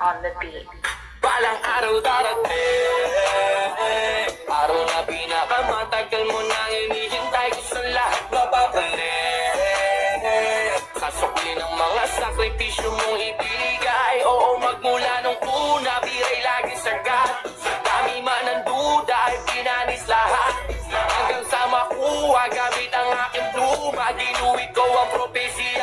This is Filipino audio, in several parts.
on the beat. Balang araw darating. Araw na pinakamatagal mo nang hinihintay. Ko sa lahat mapapalik Sasukli ng mga sakripisyo mong ibigay Oo magmula nung una biray lagi sagat. Dami man ang duda ay pinanis lahat. Hanggang sa makuha gamit ang aking pluma Ginuwit ko ang propesya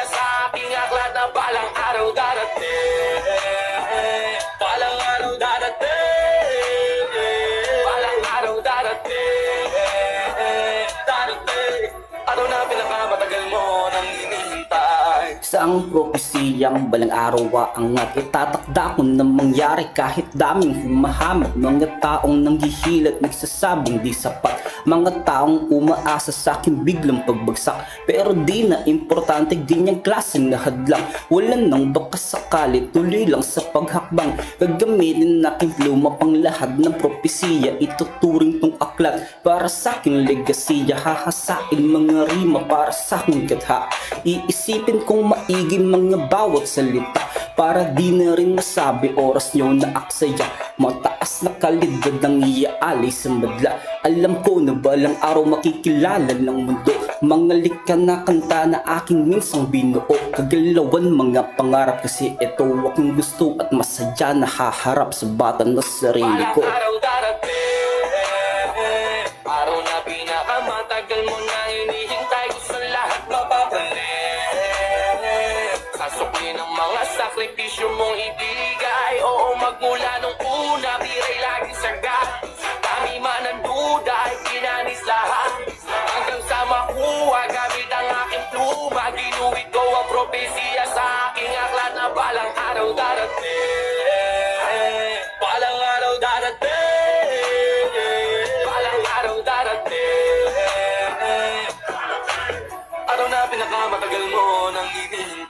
Isang propesiyang balang araw angat Itatakda ko na mangyari kahit daming humahamag. Mga taong nanghihilat nagsasabing di sapat. Mga taong umaasa sa akin biglang pagbagsak. Pero di na importante ganyang klaseng na hadlang. Wala nang baka sakali tuloy lang sa paghakbang. Gagamitin natin pluma pang lahat ng propesiya Ituturing tong aklat. Para sa aking legasiya Hahasain mga rima para sa aking katha Iisipin kong maigi mga bawat salita Para di na rin masabi oras nyo na aksaya. Mataas na kalidad ang iaalay sa madla. Alam ko na balang araw makikilala ng mundo. Mga lika na kanta na aking minsang binuo. Kagalawan mga pangarap kasi ito aking gusto At masadya na haharap sa bata na sarili ko sakripisyo mong ibigay. Oo magmula nung una biray lagi sagat Dami man ang duda ay pinanis lahat. Hanggang sa makuha gamit ang aking pluma. Ginuwit ko ang propesya sa aking aklat na balang araw darating. Balang araw darating. Balang araw darating. Araw na pinakamatagal mo nang hinihintay